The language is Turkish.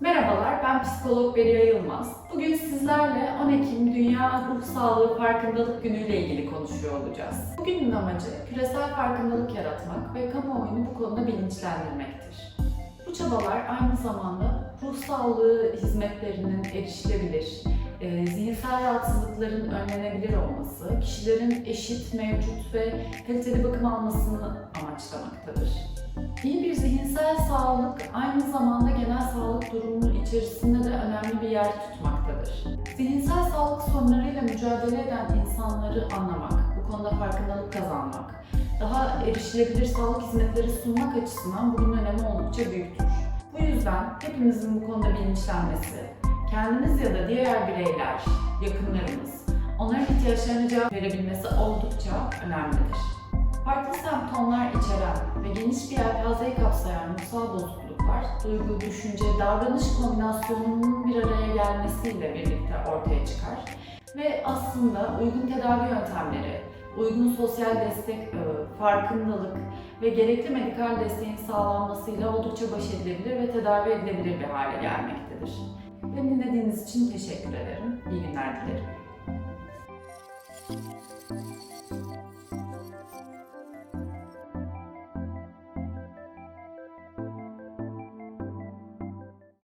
Merhabalar, ben psikolog Beriya Yılmaz. Bugün sizlerle 10 Ekim Dünya Ruh Sağlığı Farkındalık Günü ile ilgili konuşuyor olacağız. Bugünün amacı küresel farkındalık yaratmak ve kamuoyunu bu konuda bilinçlendirmektir. Bu çabalar aynı zamanda ruh sağlığı hizmetlerinin erişilebilir, e, zihinsel rahatsızlıkların önlenebilir olması, kişilerin eşit, mevcut ve kaliteli bakım almasını amaçlamaktadır. İyi bir zihinsel sağlık aynı zamanda genel sağlık durumu içerisinde de önemli bir yer tutmaktadır. Zihinsel sağlık sorunlarıyla mücadele eden insanları anlamak, bu konuda farkındalık kazanmak, daha erişilebilir sağlık hizmetleri sunmak açısından bunun önemi oldukça büyüktür. Bu yüzden hepimizin bu konuda bilinçlenmesi, kendimiz ya da diğer bireyler, yakınlarımız, onların ihtiyaçlarına cevap verebilmesi oldukça önemlidir. Geniş bir yelpazeyi kapsayan ruhsal bozukluklar, duygu, düşünce, davranış kombinasyonunun bir araya gelmesiyle birlikte ortaya çıkar. Ve aslında uygun tedavi yöntemleri, uygun sosyal destek ağı, farkındalık ve gerekli medikal desteğin sağlanmasıyla oldukça baş edilebilir ve tedavi edilebilir bir hale gelmektedir. Beni dinlediğiniz için teşekkür ederim. İyi günler dilerim.